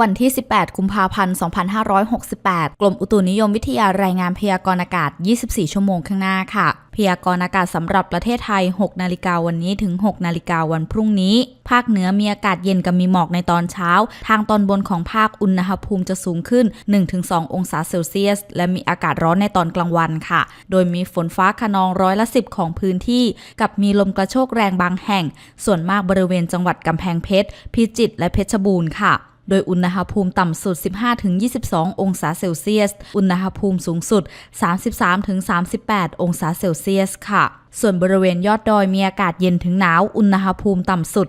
วันที่ 18 กุมภาพันธ์ 2568 กรมอุตุนิยมวิทยารายงานพยากรณ์อากาศ 24 ชั่วโมงข้างหน้าค่ะ พยากรณ์อากาศสำหรับประเทศไทย 6 นาฬิกาวันนี้ถึง 6 นาฬิกาวันพรุ่งนี้ ภาคเหนือมีอากาศเย็นกับมีหมอกในตอนเช้า ทางตอนบนของภาคอุณหภูมิจะสูงขึ้น 1-2 องศาเซลเซียส และมีอากาศร้อนในตอนกลางวันค่ะ โดยมีฝนฟ้าขนองร้อยละ 10 ของพื้นที่ กับมีลมกระโชกแรงบางแห่ง ส่วนมากบริเวณจังหวัดกำแพงเพชร พิจิตรและเพชรบูรณ์ค่ะ โดยอุณหภูมิต่ำสุด 15-22 องศาเซลเซียส อุณหภูมิสูงสุด 33-38 องศาเซลเซียสค่ะส่วนบริเวณยอดดอยมีอากาศเย็นถึงหนาว อุณหภูมิต่ำสุด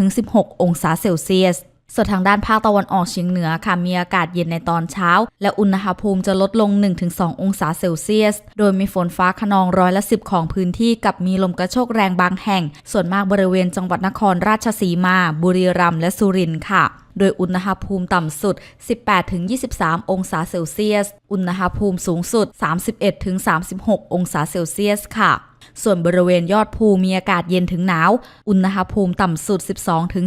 9-16 องศาเซลเซียส ส่วนทางด้านภาคตะวันออกเฉียงเหนือค่ะมีอากาศเย็นในตอนเช้า และอุณหภูมิจะลดลง 1-2 องศาเซลเซียส โดยมีฝนฟ้าขนองร้อยละ 10 ของพื้นที่กับมีลมกระโชกแรงบางแห่ง ส่วนมากบริเวณจังหวัดนครราชสีมา บุรีรัมย์และสุรินทร์ค่ะโดยอุณหภูมิต่ำสุด 18-23 องศาเซลเซียส อุณหภูมิสูงสุด 31-36 องศาเซลเซียสค่ะ ส่วนบริเวณยอดภูมีอากาศเย็นถึงหนาว อุณหภูมิต่ำสุด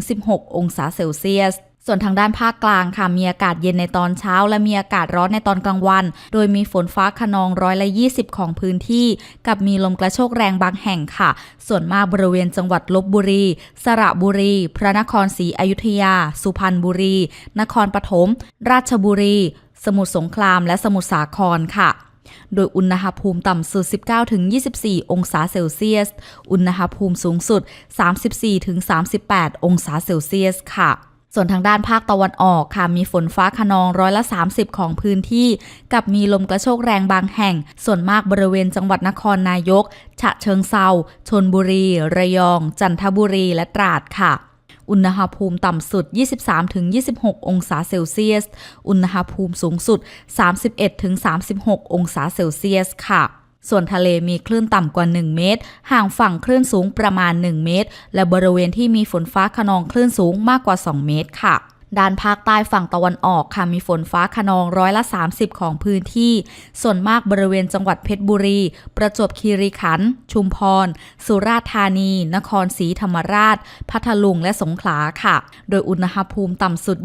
12-16 องศาเซลเซียสส่วนทางด้านภาคกลางค่ะมีอากาศเย็นในตอนเช้า และมีอากาศร้อนในตอนกลางวัน โดยมีฝนฟ้าขนองร้อยละ20 ของพื้นที่ กับมีลมกระโชกแรงบางแห่งค่ะ ส่วนมากบริเวณจังหวัดลบบุรี สระบุรี พระนครศรีอยุธยา สุพรรณบุรี นครปฐม ราชบุรี สมุทรสงคราม และสมุทรสาครค่ะ โดยอุณหภูมิต่ำสุด 19-24 องศาเซลเซียส อุณหภูมิสูงสุด 34-38 องศาเซลเซียสค่ะส่วนทางด้านภาคตะวันออกค่ะมีฝนฟ้าขนองร้อยละ 30 ของพื้นที่ กับมีลมกระโชกแรงบางแห่ง ส่วนมากบริเวณจังหวัดนครนายก ฉะเชิงเซาชนบุรี ระยอง จันทบุรีและตราดค่ะ อุณหภูมิต่ำสุด 23-26 องศาเซลเซียส อุณหภูมิสูงสุด 31-36 องศาเซลเซียสค่ะส่วนทะเลมีคลื่นต่ำกว่า 1 เมตร ห่างฝั่งคลื่นสูงประมาณ 1 เมตร และบริเวณที่มีฝนฟ้าขนองคลื่นสูงมากกว่า 2 เมตรค่ะ ด้านภาคใต้ฝั่งตะวันออกค่ะมีฝนฟ้าขนองร้อยละ 30 ของพื้นที่ ส่วนมากบริเวณจังหวัดเพชรบุรี ประจวบคีรีขันธ์ชุมพร สุราษฎร์ธานี นครศรีธรรมราช พัทลุงและสงขลาค่ะ โดยอุณหภูมิต่ำสุด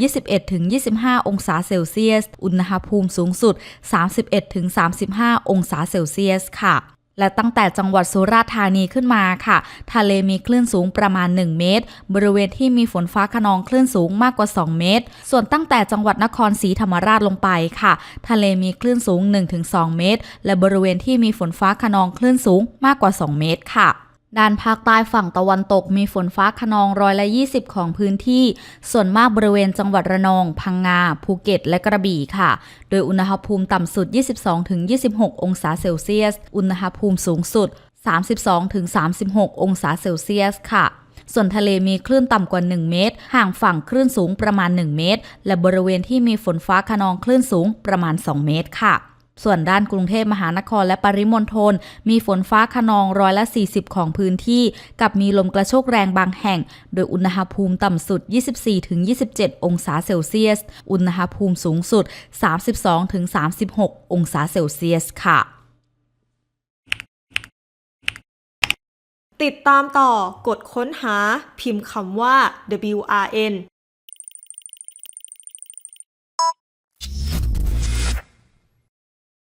21-25 องศาเซลเซียส อุณหภูมิสูงสุด 31-35 องศาเซลเซียสค่ะ และตั้งแต่จังหวัดสุราษฎร์ธานีขึ้นมาค่ะ ทะเลมีคลื่นสูงประมาณ 1 เมตร บริเวณที่มีฝนฟ้าขนองคลื่นสูงมากกว่า 2 เมตร ส่วนตั้งแต่จังหวัดนครศรีธรรมราชลงไปค่ะ ทะเลมีคลื่นสูง 1-2 เมตร และบริเวณที่มีฝนฟ้าขนองคลื่นสูงมากกว่า 2 เมตรค่ะ ด้านภาคใต้ฝั่งตะวันตกมีฝนฟ้าขนองร้อยละ 20 ของพื้นที่ ส่วนมากบริเวณจังหวัดระนอง พังงา ภูเก็ต และกระบี่ค่ะ โดยอุณหภูมิต่ำสุด 22-26 องศาเซลเซียส อุณหภูมิสูงสุด 32-36 องศาเซลเซียสค่ะส่วนทะเลมีคลื่นต่ำกว่า 1 เมตร ห่างฝั่งคลื่นสูงประมาณ 1 เมตร และบริเวณที่มีฝนฟ้าขนองคลื่นสูงประมาณ 2 เมตรค่ะ ส่วนด้านกรุงเทพมหานครและปริมณฑลมีฝนฟ้าขนองร้อยละ 40 ของพื้นที่ กับมีลมกระโชกแรงบางแห่ง โดยอุณหภูมิต่ำสุด 24-27 องศาเซลเซียส อุณหภูมิสูงสุด 32-36 องศาเซลเซียสค่ะติดตามต่อกดค้นหาพิมพ์คำว่า WRN